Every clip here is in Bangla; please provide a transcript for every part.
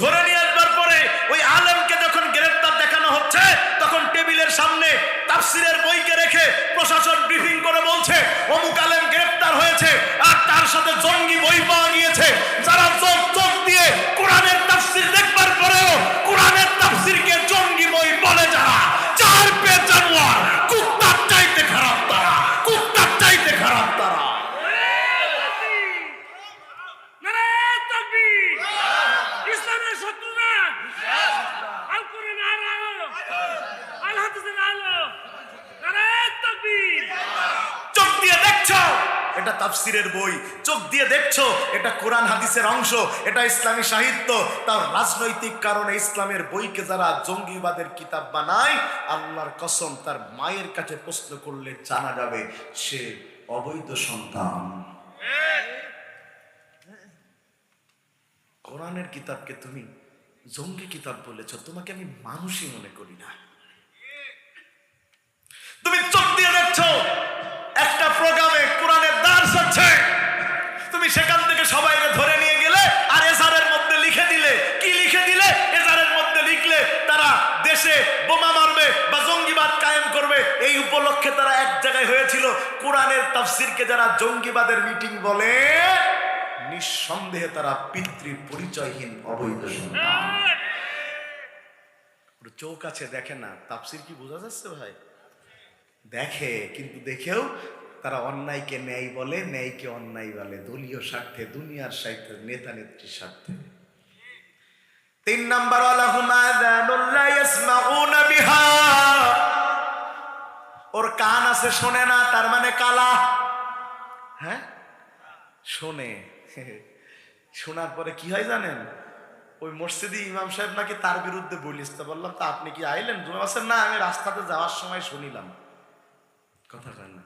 ধরে নিয়ে আসবার পরে ওই আলেমকে যখন গ্রেফতার দেখানো হচ্ছে, তখন টেবিলের সামনে তাফসিরের বইকে রেখে প্রশাসন ব্রিফিং করে বলছে, অমুক আলেম গ্রেফতার হয়েছে আর তার সাথে জঙ্গি বই পাওয়া গিয়েছে। যারা চোখ চোখ দিয়ে কোরআনের তাফসির দেখবার পরেও কোরআনের তাফসিরকে জঙ্গি বই বলে এটা তাফসিরের বই। চোখ দিয়ে দেখছ, এটা কোরআন হাদিসের অংশ, এটা ইসলামী সাহিত্য। তার রাজনৈতিক কারণে ইসলামের বইকে যারা জঙ্গিবাদের কিতাব বানায়, আল্লাহর কসম, তার মায়ের কাছে প্রশ্ন করলে জানা যাবে, সে অবৈধ সন্তান। কোরআনের কিতাবকে তুমি জঙ্গি কিতাব বলেছ, তোমাকে আমি মানুষই মনে করি না। তুমি চোখ দিয়ে দেখছ, একটা প্রোগ্রামে হচ্ছে। তুমি সেখান থেকে সবাইকে ধরে নিয়ে গেলে আর এজারের মধ্যে লিখে দিলে। কি লিখে দিলে? এজারের মধ্যে লিখলে তারা দেশে বোমা মারবে বা জঙ্গিবাদ কায়েম করবে। এই উপলক্ষে তারা এক জায়গায় হয়েছিল। কোরআনের তাফসিরকে যারা জঙ্গিবাদের মিটিং বলে, নিঃসন্দেহে তারা পিতৃ পরিচয়হীন অবৈধ চোখ আছে, দেখে না। তাফসির কি বোঝা যাচ্ছে ভাই? দেখে, কিন্তু দেখেও তারা অন্যায়কে ন্যায় বলে, ন্যায়কে অন্যায় বলে। দলীয় স্বার্থে, দুনিয়ার স্বার্থে, নেতা নেত্রীর স্বার্থে। তিন নাম্বার ওর কান আছে, শোনে না, তার মানে কালা। হ্যাঁ? শোনে। শোনার পরে কি হয় জানেন? ওই মসজিদি ইমাম সাহেব নাকি তার বিরুদ্ধে বলিস। তো বললাম, তা আপনি কি আইলেন? বলছেন না, আমি রাস্তাতে যাওয়ার সময় শুনিলাম। কথা কয় না।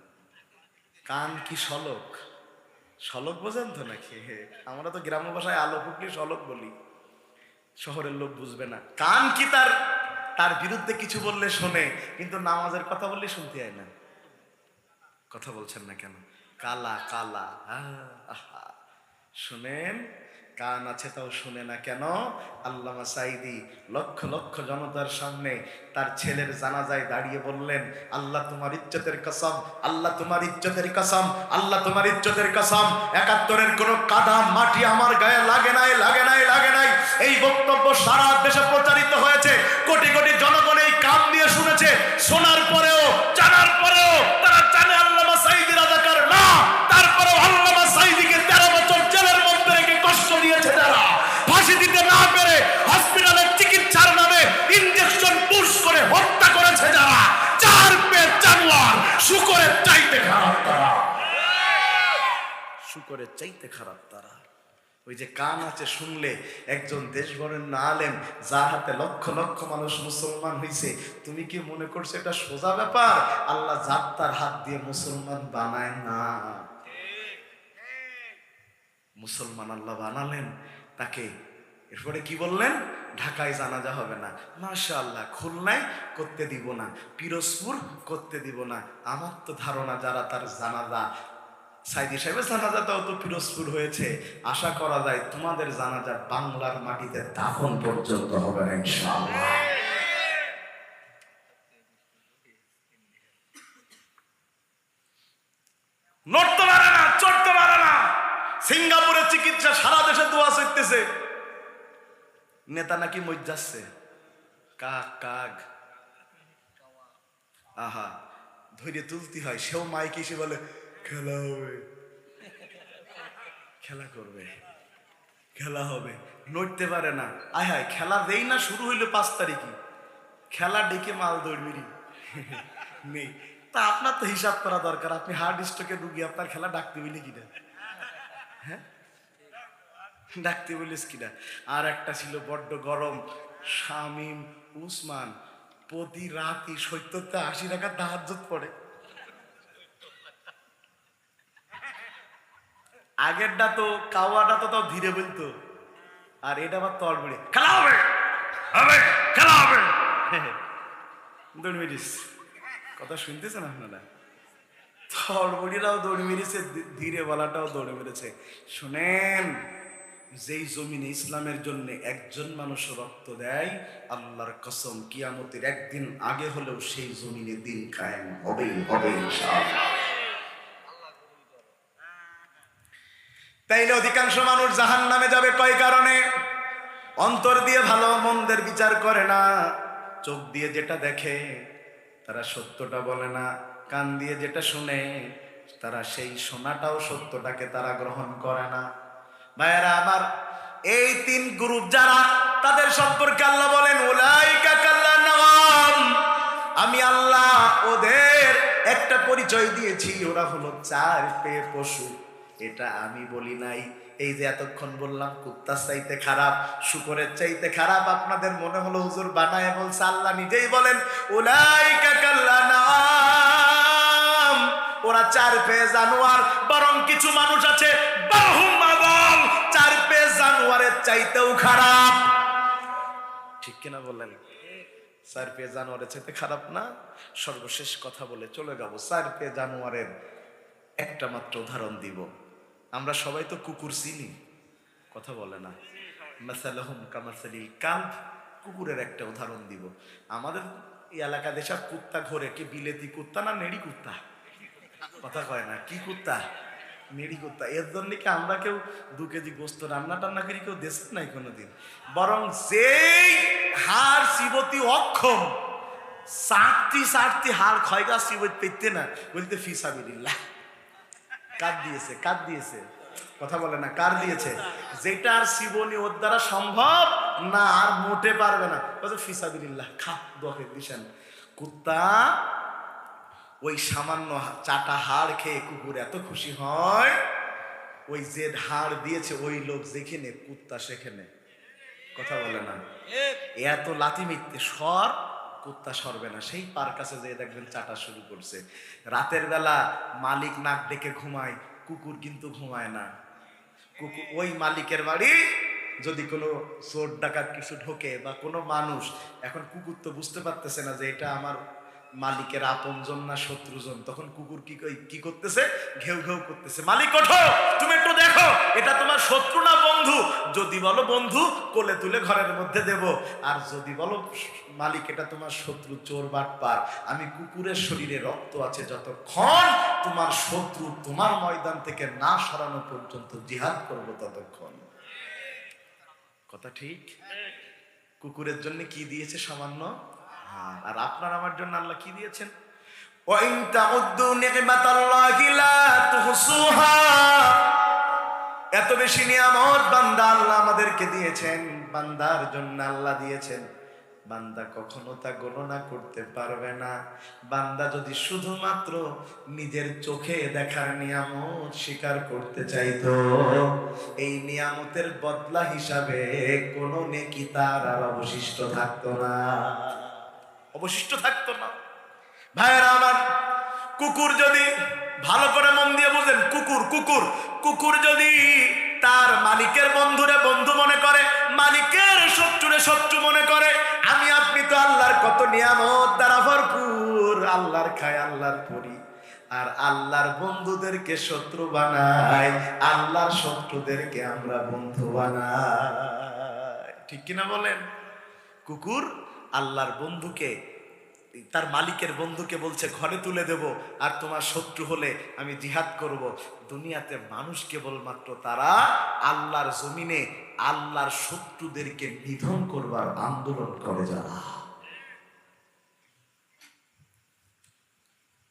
কান কি সলক? সলক বোঝেন তো নাকি? আমরা তো গ্রাম্য ভাষায় আলো ফুটলি সলক বলি। শহরের লোক বুঝবে না। কান কি তার তার বিরুদ্ধে কিছু বললে শোনে, কিন্তু নামাজের কথা বললে শুনতে হয় না। কথা বলছেন না কেন? কালা কালা। শুনেন কান আছে তাও শুনে না কেন? আল্লামা সাইদি লক্ষ লক্ষ জনতার সামনে তার ছেলের জানাজায় দাঁড়িয়ে বললেন, আল্লাহ তোমার ইজ্জতের কসম, আল্লাহ তোমার ইজ্জতের কসম, আল্লাহ তোমার ইজ্জতের কসম। একাত্তরের কোনো কাদা মাটি আমার গায়ে লাগে নাই লাগে নাই লাগে নাই। এই বক্তব্য সারা দেশে প্রচারিত হয়েছে। কোটি কোটি জনগণ এই কান দিয়ে শুনেছে। শোনার পরেও, জানার পরেও চাইতে খারাপ তারা। ওই যে কান আছে শুনলে একজন দেশবরের না আলেম, যার হাতে লক্ষ লক্ষ মানুষ মুসলমান হয়েছে তুমি কি মনে করছ এটা সোজা ব্যাপার? আল্লাহ যার তার হাত দিয়ে মুসলমান বানায় না। মুসলমান আল্লাহ বানালেন তাকে। এরপরে কি বললেন? ঢাকায় জানাজা হবে না। মাশা আল্লাহ খুলনায় করতে দিব না। পিরোজপুর করতে দিব না। আমার তো ধারণা যারা তার জানাজা সাইদি সাহেবের জানাজাটাও তো পিরোজপুর হয়েছে। আশা করা যায় তোমাদের জানাজা বাংলার মাটিতে দাফন পর্যন্ত হবে সিঙ্গাপুরের চিকিৎসা সারা দেশে দোয়া চলতেছে। নেতা নাকি মজ যাচ্ছে? কাক কাক। আহা, ধৈর্য তুলতে হয়। সেও মাইক এসে বলে খেলা হবে। খেলা করবে। খেলা হবে। নড়তে পারে না। আয় হায়, খেলা দেই না, শুরু হইল পাঁচ তারিখে খেলা ডেকে মাল দৌড়মিরি নেই তা আপনার তো হিসাব করা দরকার। আপনি হার্ট স্ট্রোকে রুগী আপনার খেলা ডাকতে বলি কিনা? হ্যাঁ? ডাকতে বলিস কিনা? আর একটা ছিল বড্ড গরম। শামিম উসমান প্রতি রাতই সত্তরতে আশি টাকা দাহাজ্জত পড়ে। আগেরটা তো, কাওয়াটা তো তাও ধীরে বলতো। আর এটা আবার তল বেড়ে খেলা হবে! হবে! খেলা হবে! দৌড় মেরিস কথা শুনতেছেন আপনারা? থড়বড়িরাও দৌড় মেরেছে ধীরে বলাটাও দৌড়ে মেরেছে। শুনেন, যেই জমিনে ইসলামের জন্য একজন মানুষ রক্ত দেয়, আল্লাহর কসম, কিয়ামতের একদিন আগে হলেও সেই জমিনে দিন কায়েম হবেই, হবে ইনশাআল্লাহ। তাইলে অধিকাংশ মানুষ জাহান নামে যাবে কয় কারণে? অন্তর দিয়ে ভালো মন্দের বিচার করে না, চোখ দিয়ে যেটা দেখে তারা সত্যটা বলে না, কান দিয়ে যেটা শুনে তারা সেই শোনাটাও সত্যটাকে তারা গ্রহণ করে না। ভাইয়েরা, আমার এই তিন গ্রুপ যারা, তাদের সম্পর্কে আল্লাহ বলেন আমি আল্লাহ ওদের একটা পরিচয় দিয়েছি, ওরা হলো চার পেয়ে পশু। এটা আমি বলি নাই। এই যে এতক্ষণ বললাম, কুত্তার চাইতে খারাপ, শুকরের চাইতে খারাপ, আপনাদের মনে হলো হুজুর বানায় বলছে, আল্লাহ নিজেই বলেন কাল্লানাম ওরা চার পেয়ে জানোয়ার, বরং কিছু মানুষ আছে চার পেয়ে জানোয়ারের চাইতেও খারাপ। ঠিক কিনা বললেন চার পেয়ে জানোয়ারের চাইতে খারাপ না? সর্বশেষ কথা বলে চলে যাব। চার পেয়ে জানোয়ারের একটা মাত্র উদাহরণ দিব। আমরা সবাই তো কুকুর চিনি। কথা বলে না। মাসালাহুম কামাসালিল কাল্প কুকুরের একটা উদাহরণ দিব। আমাদের এই এলাকা দেশা কুত্তা ঘরে। কি বিলেতি কুত্তা না নেড়ি কুত্তা? কথা কয় না, কি কুত্তা? নেড়ি কুত্তা। এর জন্য কি আমরা কেউ দু কেজি গোস্ত রান্না টান্না করি কেউ দেশ নাই কোনোদিন? বরং যেই হাড় শিবতী অক্ষম সাতটি সাতটি হাড় ক্ষয়গা শিবত পেতে না। বলতে ফিসাবিল্লাহ কার দিয়েছে কার দিয়েছে? কথা বলে না কার দিয়েছে? যেটা আর শিবনী ওর দ্বারা সম্ভব না আর মোটে পারবে না। বলছে ফিসাবিল্লাহ খা দোকে দিছেন। কুত্তা ওই সামান্য চাটা হাড় খেয়ে কুকুর এত খুশি হয় ওই যে হাড় দিয়েছে ওই লোক যেখানে কুত্তা সেখানে কথা বলে না। এত লাথি মিথ্যে সর কুত্তা সরবে না। সেই পার কাছে যেয়ে দেখবেন চাটা শুরু করছে। রাতের বেলা মালিক নাক ডেকে ঘুমায়, কুকুর কিন্তু ঘুমায় না। কুকুর ওই মালিকের বাড়ি যদি কোনো চোর ডাকাত কিছু ঢোকে বা কোনো মানুষ, এখন কুকুর তো বুঝতে পারতেছে না যে এটা আমার মালিকের আপনজন না শত্রুজন। তখন কুকুর কি কি করতেছে? ঘেউ ঘেউ করতেছে। মালিক, ওঠো! তুমি এটা তোমার শত্রু না বন্ধু যদি বলো বন্ধু কোলে তুলে ঘরের মধ্যে দেব আর যদি বলো মালিক এটা তোমার শত্রু চোর বাটপার আমি কুকুরের শরীরে রক্ত আছে যতক্ষণ তোমার শত্রু তোমার ময়দান থেকে না সরানো পর্যন্ত জিহাদ করবো ততক্ষণ কথা ঠিক কুকুরের জন্য কি দিয়েছে সামান্য হ্যাঁ, আর আপনার আমার জন্য আল্লাহ কি দিয়েছেন وَإِن تَعُدُّوا نِعْمَةَ اللَّهِ لَا تُحْصُوهَا এত বেশি নিয়ামত বান্দা আল্লাহ আমাদেরকে দিয়েছেন, বান্দার জন্য আল্লাহ দিয়েছেন। বান্দা কখনো তা গণনা করতে পারবে না। বান্দা যদি শুধুমাত্র নিজের চোখে দেখার নিয়ামত স্বীকার করতে চাইতো, এই নিয়ামতের বদলা হিসাবে কোনো নেকি তার আর অবশিষ্ট থাকতো না। অবশিষ্ট থাকতো না। ভাইয়েরা আমার, কুকুর যদি ভালো করে মন দিয়ে বুঝেন, কুকুর কুকুর। কুকুর যদি তার মালিকের বন্ধুরে বন্ধু মনে করে, মালিকের শত্রুরে শত্রু মনে করে, আমি আপনি তো আল্লাহর কত নিয়ামত দ্বারা ভরপুর। আল্লাহর খায়, আল্লাহর পরি। আর আল্লাহর বন্ধুদেরকে শত্রু বানাই আল্লাহর শত্রুদেরকে আমরা বন্ধু বানাই। ঠিক কিনা বলেন? কুকুর আল্লাহর বন্ধুকে তার মালিকের বন্ধুকে বলছে, ঘরে তুলে দেব আর তোমার শত্রু হলে আমি জিহাদ করব। দুনিয়াতে মানুষ কেবলমাত্র তারা আল্লাহর জমিনে আল্লাহর শত্রুদেরকে নিধন করবার আন্দোলন করে যারা।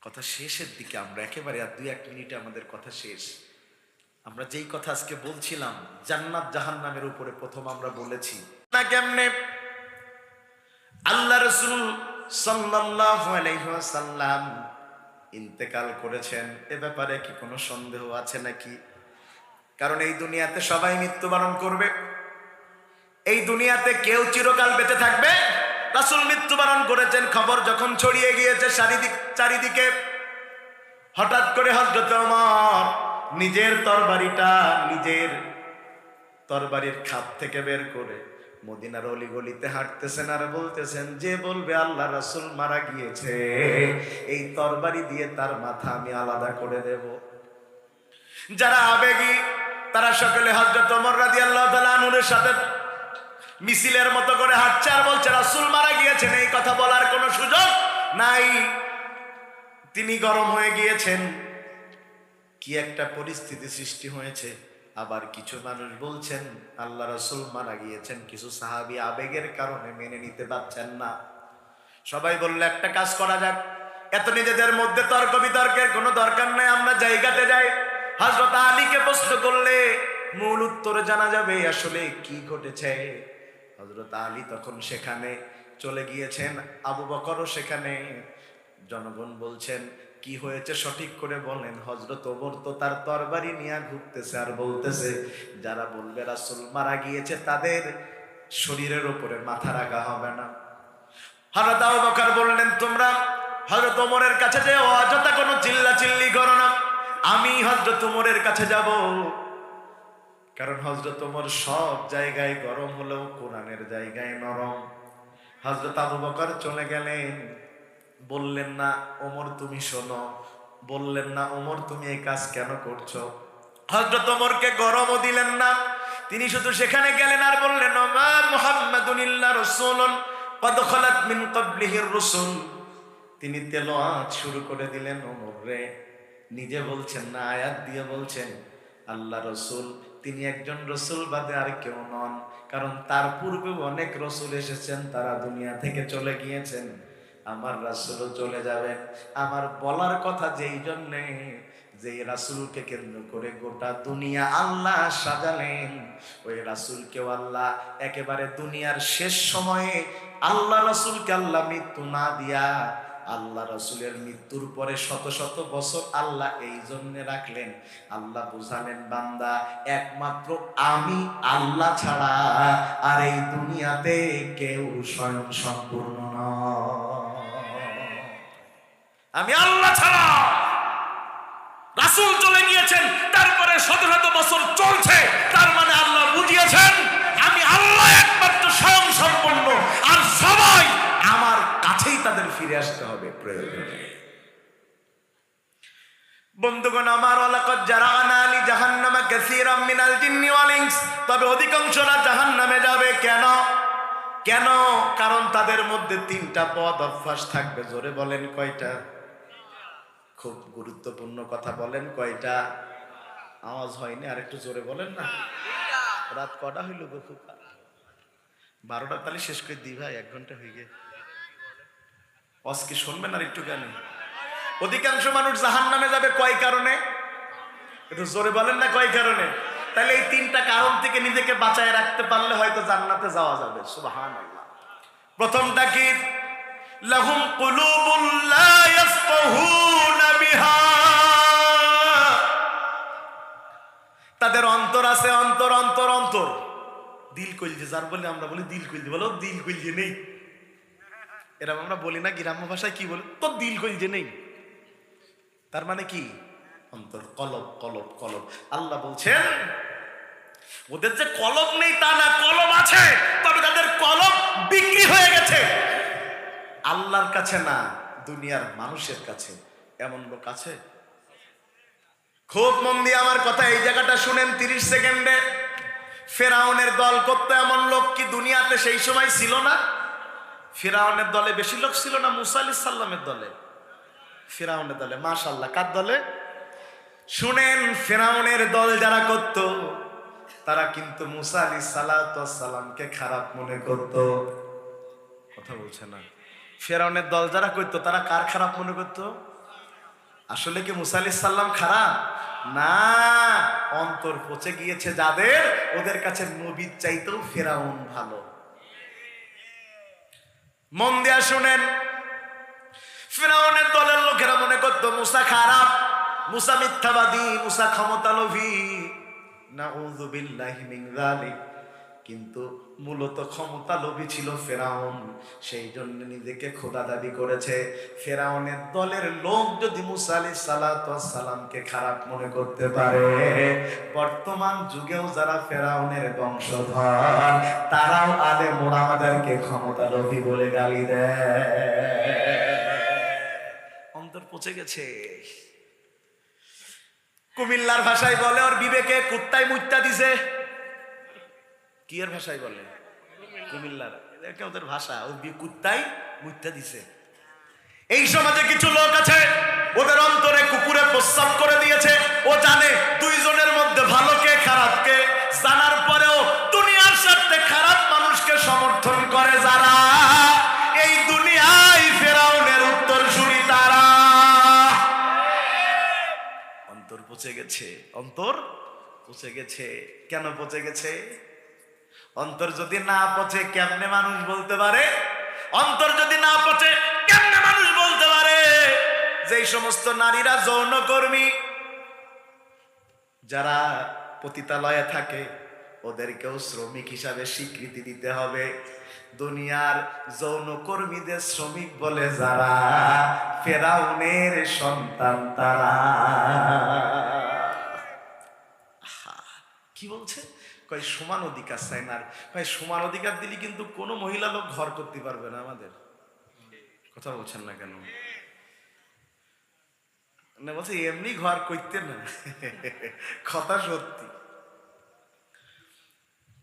কথা শেষের দিকে আমরা একেবারে, আর দুই এক মিনিটে আমাদের কথা শেষ। আমরা যেই কথা আজকে বলছিলাম, জান্নাত জাহান্নামের উপরে প্রথম আমরা বলেছি, না কেমনে? আল্লাহ রসুল ওয়াসাল্লাম ইন্তেকাল করেছেন। এ ব্যাপারে কি কোনো সন্দেহ আছে নাকি? কারণ এই দুনিয়াতে সবাই মৃত্যুবরণ করবে। এই দুনিয়াতে কেউ চিরকাল বেঁচে থাকবে। রাসূল মৃত্যুবরণ করেছেন, খবর যখন ছড়িয়ে গিয়েছে চারিদিক, চারিদিকে। হঠাৎ করে হজরত নিজের তরবারিটা নিজের তরবারির খাপ থেকে বের করে মদিনার অলি গলিতে হাঁটতেছেন আর বলতেছেন, যে বলবে আল্লাহ রাসুল মারা গিয়েছে, এই তরবারি দিয়ে তার মাথা আমি আলাদা করে দেব। যারা আবেগী, তারা সকলে হজরত আনহুর সাথে মিছিলের মতো করে হাঁটছে আর বলছে, রাসুল মারা গিয়েছেন, এই কথা বলার কোনো সুযোগ নাই। তিনি গরম হয়ে গিয়েছেন। কি একটা পরিস্থিতি সৃষ্টি হয়েছে। আবার কিছু মানুষ বলছেন, আল্লাহ রসুল মারা গিয়েছেন, কিছু সাহাবি আবেগের কারণে মেনে নিতে পারছেন না। সবাই বললে, একটা কাজ করা যাক। এত নিজেদের মধ্যে তর্ক বিতর্কের কোনো দরকার নাই, আমরা জায়গাতে যাই। হজরত আলীকে প্রশ্ন করলে মূল উত্তরে জানা যাবে, আসলে কি ঘটেছে? হজরত আলী তখন সেখানে চলে গিয়েছেন, আবু বকরও সেখানে। জনগণ বলছেন কি হয়েছে সঠিক করে বলেন। হজরত ওমর তো তার তরবারি নিয়ে ঘুরতেছে আর বলতেছে, যারা বলবে রাসূল মারা গিয়েছে, তাদের শরীরের উপরে মাথা রাখা হবে না। হযরত আবু বকর বললেন, তোমরা হযরত ওমরের কাছে যে অযথা কোনো চিল্লা চিল্লি করো না। আমি হযরত ওমরের কাছে যাব। কারণ হযরত ওমর সব জায়গায় গরম হলেও কোরআনের জায়গায় নরম। হযরত আবু বকর চলে গেলেন। বললেন, না, ওমর, তুমি শোনো। বললেন, না, ওমর, তুমি এই কাজ কেন করছ? হযরত ওমরকে গরমও দিলেন না। তিনি শুধু সেখানে গেলেন আর বললেন ওমা মুহাম্মাদুন ইল্লা রাসূলুন কদ খালাত মিন ক্বাবলিহির রাসূল। তিনি তেলাওয়াত শুরু করে দিলেন, ওমর রে, নিজে বলছেন না, আয়াত দিয়ে বলছেন, আল্লাহ রসুল, তিনি একজন রসুল বাদে আর কেউ নন। কারণ তার পূর্বেও অনেক রসুল এসেছেন, তারা দুনিয়া থেকে চলে গিয়েছেন। আমার রাসুলও চলে যাবেন। আমার বলার কথা যেই জন্যে যে রাসুলকে কেন্দ্র করে গোটা দুনিয়া আল্লাহ সাজালেন, ওই রাসুলকেও আল্লাহ একেবারে দুনিয়ার শেষ সময়ে আল্লাহ রাসুলকে আল্লাহ মৃত্যু না দিয়া, আল্লাহ রসুলের মৃত্যুর পরে শত শত বছর আল্লাহ এই জন্য রাখলেন। আল্লাহ বুঝালেন, বান্দা, একমাত্র আমি আল্লাহ ছাড়া আর এই দুনিয়াতে কেউ স্বয়ং সম্পূর্ণ আমি আল্লাহ ছাড়া। রাসূল চলে গিয়েছেন, তারপরে শত শত বছর চলছে, তার মানে আল্লাহ বুঝিয়েছেন, আমি আল্লাহ একমাত্র স্বয়ং সম্পন্ন আর সবাই আমার কাছেই তাদের ফিরে আসতে হবে, প্রয়োজনে। বন্ধুগণ, আমার ওয়ালাকাদ জারানা আলী জাহান্নামা কাসীরাম মিনাল জিন্নি ওয়াল ইনস। তবে অধিকাংশরা জাহান্নামে যাবে কেন? কেন? কারণ তাদের মধ্যে তিনটা পদ অভ্যাস থাকবে, জোরে বলেন কয়টা? খুব গুরুত্বপূর্ণ কথা বলেন, কয়টা আওয়াজ হয়নি, আর একটু জোরে বলেন না। রাত কটা হইল গো বারোটা তাহলে শেষ করে দিই ভাই, এক ঘণ্টা হয়ে গিয়ে। অসকে শুনবেন আর একটু কেন অধিকাংশ মানুষ জাহান নামে যাবে কয় কারণে? একটু জোরে বলেন না কয় কারণে? তাহলে এই তিনটা কারণ থেকে নিজেকে বাঁচায় রাখতে পারলে হয়তো জান্নাতে যাওয়া যাবে। সুবাহান প্রথমটা কি? লাহুম কুলুবুল লা ইয়াফকাহুনা বিহা। তাদের অন্তর আছে, অন্তর অন্তর অন্তর। দিল কইলছে যার বলে আমরা বলি দিল কইলছে বলো, দিল কইলছে নেই। এরকম আমরা বলি না, গ্রাম্য ভাষায় কি বলি? তো দিল কইলছে নেই। তার মানে কি? অন্তর, কলব কলব কলব। আল্লাহ বলছেন, ওদের যে কলব নেই তা না, কলব আছে, তবে তাদের কলব বিক্রি হয়ে গেছে। আল্লাহর কাছে না, দুনিয়ার মানুষের কাছে। এমন লোক আছে? খুব মন দিয়ে আমার কথা এই জায়গাটা শুনেন তিরিশ সেকেন্ডে। ফেরাউনের দল করতে এমন লোক কি দুনিয়াতে সেই সময় ছিল না? ফেরাউনের দলে বেশি লোক ছিল না, মুসা আলি সাল্লামের দলে? ফেরাউনের দলে মাশাল্লাহ কার দলে? শুনেন, ফেরাউনের দল যারা করত, তারা কিন্তু মুসা আলি সালামকে খারাপ মনে করত। কথা বলছে না। ফেরাউনের দল যারা করতো, তারা কার খারাপ মনে করতো? আসলে কি মুসা সাল্লাম খারাপ? না, অন্তর পচে গিয়েছে যাদের, ওদের কাছে নবীর চাইতেও ফেরাউন ভালো। মন দিয়া শুনেন, ফেরাউনের দলের লোকেরা মনে করতো, মুসা খারাপ, মুসা মিথ্যাবাদী, মুসা ক্ষমতা লোভী না কিন্তু মূলত ক্ষমতা লোভী ছিল ফেরাউন। সেই জন্য নিজেকে খোদা দাবি করেছে। ফেরাউনের দলের লোক যদি মুসা আলি সালামকে খারাপ মনে করতে পারে, বর্তমান যুগেও যারা ফেরাউনের বংশধর, তারাও আলে মোড়ামাদেরকে ক্ষমতা লোভী বলে গালি দেয়। অন্তর পচে গেছে। কুমিল্লার ভাষায় বলে, ওর বিবেকে কুত্তায় মুত্তা দিছে। কি এর ভাষায় বলে? কুমিল্লার। এটা ওদের ভাষা। ও কুত্তাই মুত্তা দিছে। এই সমাজে কিছু লোক আছে, ওদের অন্তরে কুকুরে প্রস্রাব করে দিয়েছে। ও জানে দুইজনের মধ্যে ভালো কে, খারাপ কে। জানার পরেও দুনিয়ার স্বার্থে খারাপ মানুষকে সমর্থন করে যারা। এই দুনিয়ায় ফেরাউনের উত্তর শুনি তারা। অন্তর পচে গেছে। অন্তর পচে গেছে। কেন পচে গেছে? অন্তর যদি না পচে, কেমনে মানুষ বলতে পারে? অন্তর যদি না পচে, কেমনে মানুষ বলতে পারে? যেই সমস্ত নারীরা যৌনকর্মী, যারা পতিতালয়ে থাকে, ওদেরকেও শ্রমিক হিসাবে স্বীকৃতি দিতে হবে। দুনিয়ার যৌনকর্মীদের শ্রমিক বলে যারা, ফেরাউনের সন্তান তারা। কি বলছে? কয়, সমান অধিকার চাই না কয়, সমান অধিকার দিলে কিন্তু কোনো মহিলা লোক ঘর করতে পারবে না আমাদের। কথা বলছেন না কেন? না, বলছে, এমনি ঘর করতে না। কথা সত্যি।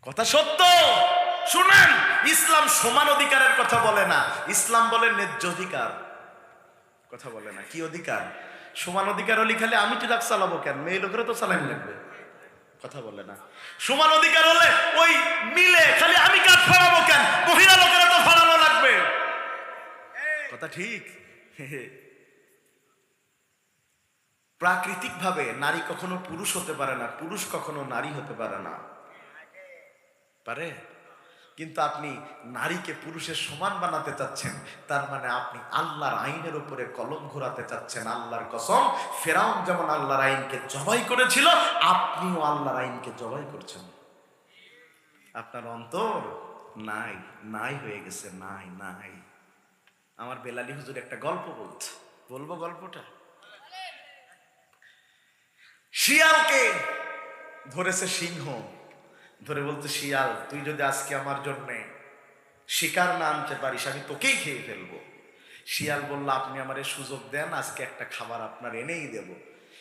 কথা সত্য! শুনেন, ইসলাম সমান অধিকারের কথা বলে না। ইসলাম বলে ন্যায্য অধিকার। কথা বলে না। কি অধিকার? সমান অধিকার হলে খালি আমি ট্রাক চালাবো কেন? মেয়ে লোকেরও তো চালান লাগবে। কথা বলে না। সমান অধিকার হলে ওই মিলে খালি আমি কাজ ফাড়াবো কেন? মহিলা লোকেরা তো ফাড়ানো লাগবে। কথা ঠিক? প্রাকৃতিক ভাবে নারী কখনো পুরুষ হতে পারে না, পুরুষ কখনো নারী হতে পারে না। পারে? কিন্তু আপনি নারীকে পুরুষের সমান বানাতে চাচ্ছেন, তার মানে আপনি আল্লাহর আইনের উপরে কলম ঘোরাতে চাচ্ছেন, আল্লাহর কসম, ফেরাউন যেমন আল্লাহর আইনকে জবাই করেছিল, আপনিও আল্লাহর আইনকে জবাই করছেন। আপনার অন্তর নাই নাই হয়ে গেছে, নাই নাই। আমার বেলালি হুজুর একটা গল্প বলছে। বলব গল্পটা? শিয়ালকে ধরেছে সিংহ। ধরে বলতে শিয়াল তুই যদি আজকে আমার জন্যে শিকার না আনতে পারিস, আমি তোকেই খেয়ে ফেলব। শিয়াল বলল, আপনি আমার সুযোগ দেন, আজকে একটা খাবার আপনার এনেই দেব।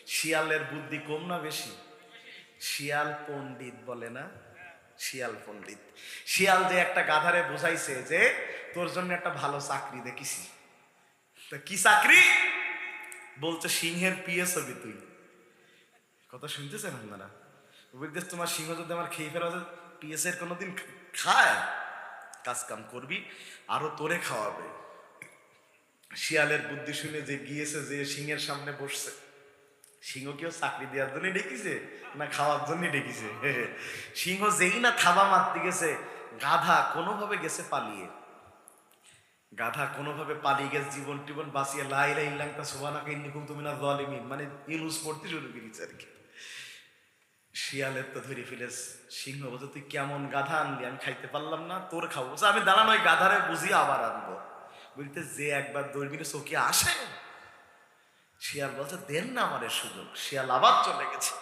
শিয়ালের বুদ্ধি কম না বেশি? শিয়াল পণ্ডিত বলে না? শিয়াল পণ্ডিত। শিয়াল যে একটা গাধারে বোঝাইছে যে, তোর জন্য একটা ভালো চাকরি দেখিছি। তা কি চাকরি? বলছে, সিংহের পিএস হবি তুই। কথা শুনতেছেন আপনারা? তোমার সিংহ যদি আমার খেয়ে ফেলা পিএস এর কোনোদিন খায়? কাজ কাম করবি, আরও তোরে খাওয়াবে। শিয়ালের বুদ্ধি শুনে যে গিয়েছে যে সিংহের সামনে বসছে। সিংহ কেউ চাকরি দেওয়ার জন্য ডেকেছে, না খাওয়ার জন্য ডেকেছে? সিংহ যেই না থাবা মারতে গেছে, গাধা কোনোভাবে গেছে পালিয়ে। গাধা কোনোভাবে পালিয়ে গেছে জীবন টিবন বাঁচিয়ে লাই লাই ইল্লাংটা সোবানাকে ইন্নিকুম তুমি না জলিমিন মানে ইনুস পড়তে শুরু করেছে আর কি। শিয়ালের তো ধরে ফেলেস সিংহ বলছে তুই কেমন গাধা আনলি? আমি খাইতে পারলাম না তোর খাব। বলছে, আমি দাঁড়ানো ওই গাধারে বুঝিয়ে আবার আনব। বলতে যে একবার দৌড়বিনে চোখে আসে শিয়াল বলছে দেন না আমাদের সুযোগ। শিয়াল আবার চলে গেছে।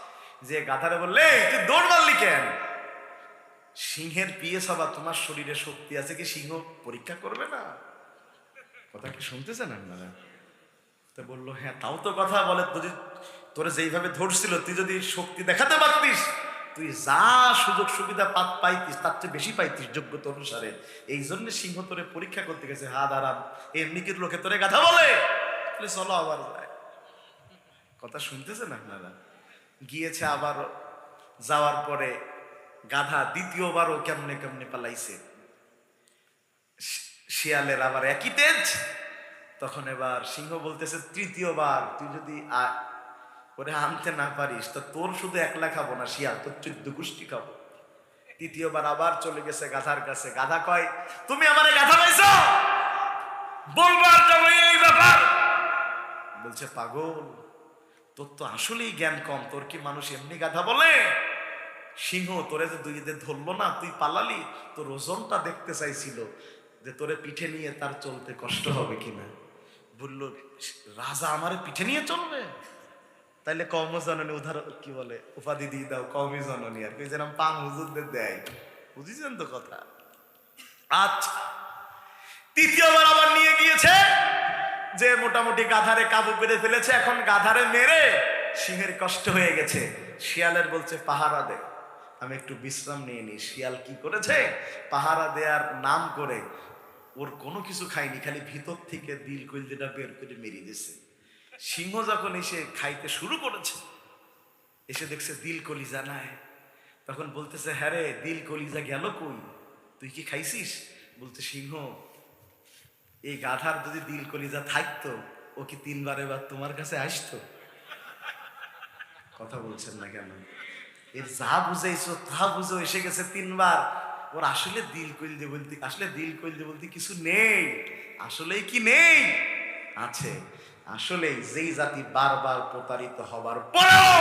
যে গাধারে বললে তুই দৌড় মারলি কেন? সিংহের পিয়ে সবা তোমার শরীরে শক্তি আছে কি? সিংহ পরীক্ষা করবে না। কথা কি শুনতেছেন আপনারা? তো বলল হ্যাঁ তাও তো কথা বলে যদি তোরে যেইভাবে ধরছিল, তুই যদি শক্তি দেখাতে পারতিস, তুই যা সুযোগ সুবিধা পাত পাইতিস, তার চেয়ে বেশি পাইতিস যোগ্যতা অনুসারে। এই জন্য সিংহ তোরে পরীক্ষা করতে গেছে, হা দাঁড়াম এমনি কি লোকে তোরে গাধা বলে। চলো আবার যায়। কথা শুনতেছেন আপনারা? গিয়েছে আবার, যাওয়ার পরে গাধা দ্বিতীয়বারও কেমনে কেমনে পালাইছে। শিয়ালের আবার একই তেজ। তখন এবার সিংহ বলতেছে, তৃতীয়বার, তুই যদি ওরে, আনতে না পারিস, তো তোর শুধু একলা খাব না, শিয়াল, তোর চোদ্দ গোষ্ঠী খাব। তৃতীয়বার আবার চলে গেছে গাধার কাছে। গাধা কয়, তুমি আমার গাধা পাইছ? বলবার যাব এই ব্যাপার। বলছে, পাগল, তোর তো আসলেই জ্ঞান কম, তোর কি মানুষ এমনি গাধা বলে? সিংহ, তোরে যে যে ধরলো না, তুই পালালি? তোর ওজনটা দেখতে চাইছিল যে তোরে পিঠে নিয়ে তার চলতে কষ্ট হবে কিনা? বলল, রাজা আমার পিঠে নিয়ে চলবে? তাইলে কম জননী উদাহরণ, কি বলে, উপাধি দিয়ে দাও কমই জননী আর কি, যেরকম পাম হুজুরদের দেয়। বুঝেছেন তো কথা? আচ্ছা তৃতীয়বার আবার নিয়ে গিয়েছে যে মোটামুটি গাধারে কাবু করে ফেলেছে, এখন গাধারে মেরে সিংহের কষ্ট হয়ে গেছে। শিয়ালের বলছে, পাহারা দে। আমি একটু বিশ্রাম নিয়ে নিই। শিয়াল কি করেছে? পাহারা দেয়ার নাম করে ওর কোনো কিছু খায়নি, খালি ভিতর থেকে দিল কইলটা বের করে মেরিয়ে দিছে। সিংহ যখন এসে খাইতে শুরু করেছে, এসে দেখছে দিল কলিজা নাই। তখন বলতেছে হ্যাঁ রে, দিল কলিজা গেল কই? তুই কি খাইছিস? বলতে সিংহ, এই গাধার যদি দিল কলিজা থাকতো, ও কি তিনবার এবার তোমার কাছে আসতো? কথা বলছেন না কেন? এর যা বুঝাইছো, তা বুঝো এসে গেছে তিনবার। ওর আসলে দিল কইলতে বলতে আসলে দিল কইলতে বলতে কিছু নেই। আসলেই কি নেই? আছে। আসলে যেই জাতি বারবার প্রতারিত হবার পরেও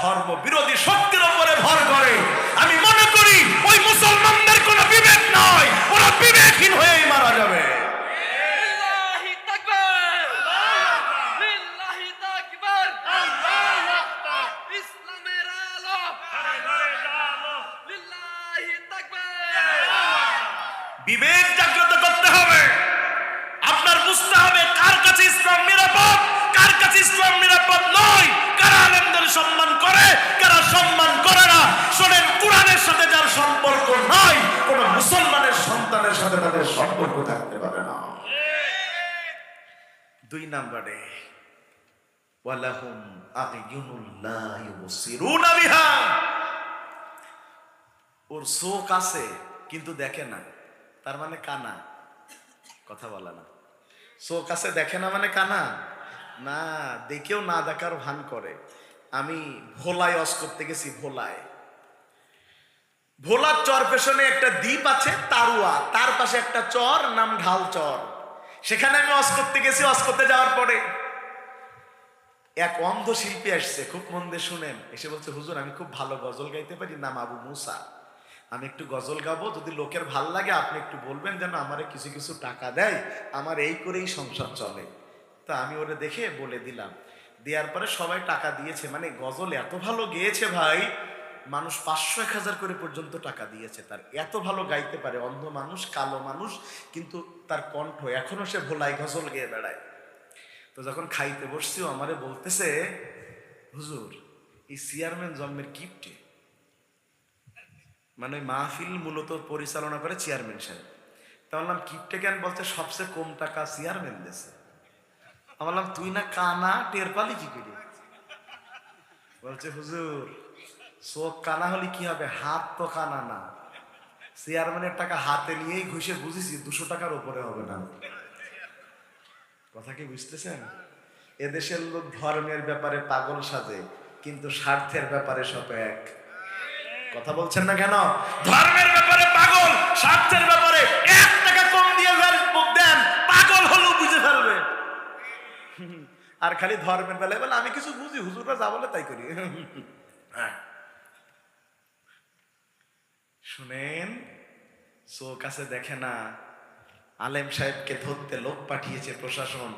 ধর্ম বিরোধী শক্তির উপরে ভর করে, আমি মনে করি ওই মুসলমানদের কোনো বিবেক নয়, ওরা বিবেকহীন হয়েই মারা যাবে লিল্লাহি তাকবীর লিল্লাহি তাকবীর ইসলামের আলো লিল্লাহি তাকবীর বিবেক জাগ্রত করতে হবে আপনার বুঝতে হবে কার কাছে ইসলাম নিরাপদ কার কাছে ইসলাম নিরাপদ নয়। কারা আলেমদের সম্মান করে, কারা সম্মান করে না? শোনেন, কোরআনের সাথে যার সম্পর্ক নাই, কোন মুসলমানের সন্তানের সাথে তাদের সম্পর্ক থাকতে পারে না। দুই নম্বরে, ওয়ালাহুম আ'ইউনুল লা ইউবসিরুনা বিহা। ওর চোখ আছে, কিন্তু দেখে না। তার মানে কানা। কথা বলা না। চোখ আছে, দেখে না মানে কানা। না, দেখেও না দেখার ভান করে। আমি ভোলায় অস করতে গেছি, ভোলায়। ভোলার চর পেছনে একটা দ্বীপ আছে, তারুয়া। তার পাশে একটা চর, নাম ঢাল চর। সেখানে আমি অস করতে গেছি, অস করতে যাওয়ার পরে এক অন্ধ শিল্পী আসছে, খুব মন দিয়ে শুনেন। এসে বলছে, হুজুর, আমি খুব ভালো গজল গাইতে পারি, নাম আবু মুসা। আমি একটু গজল গাবো, যদি লোকের ভালো লাগে, আপনি একটু বলবেন যেন আমারে কিছু কিছু টাকা দেয়, আমার এই করেই সংসার চলে। তা আমি ওরে দেখে বলে দিলাম। দেওয়ার পরে সবাই টাকা দিয়েছে। মানে গজল এত ভালো গেয়েছে ভাই। মানুষ পাঁচশো এক হাজার করে পর্যন্ত টাকা দিয়েছে। তার এত ভালো গাইতে পারে। অন্ধ মানুষ, কালো মানুষ, কিন্তু তার কণ্ঠ এখনও সে ভোলায় গজল গেয়ে বেড়ায়। তো যখন খাইতে বসছি আমারে বলতেছে, হুজুর, এই চেয়ারম্যান জন্মের কিপটে মানে মাহফিল মূলত পরিচালনা করে চেয়ারম্যান সাহেব। তা বললাম কিপটে কেন বলছে? সবচেয়ে কম টাকা চেয়ারম্যান দেশে। বললাম তুই না কানা, টের পালি কি করি? বলছে, হুজুর, চোখ কানা হলে কি হবে? হাত তো কানা না। চেয়ারম্যানের টাকা হাতে নিয়েই ঘুষে বুঝেছি, দুশো টাকার উপরে হবে না। কথা কি বুঝতেছেন? এদেশের লোক ধর্মের ব্যাপারে পাগল সাজে, কিন্তু স্বার্থের ব্যাপারে সব এক। কথা বলছেন না কেন? ধর্মের ব্যাপারে পাগল, স্বার্থের ব্যাপারে এক টাকা কম দিয়ে ফেল- দেন পাগল হলেও বুঝে ফেলবে আর খালি ধর্মের বেলায় বলে, আমি কিছু বুঝি, হুজুররা যা বলে তাই করি। হ্যাঁ। শুনেন, চোখ আছে দেখে না, আলেম সাহেবকে ধরতে লোক পাঠিয়েছে প্রশাসন,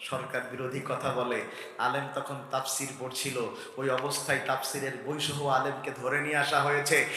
সরকার বিরোধী কথা বলে। আলেম তখন তাফসির পড়ছিল, ওই অবস্থায় তাফসিরের বই সহ আলেমকে ধরে নিয়ে আসা হয়েছে।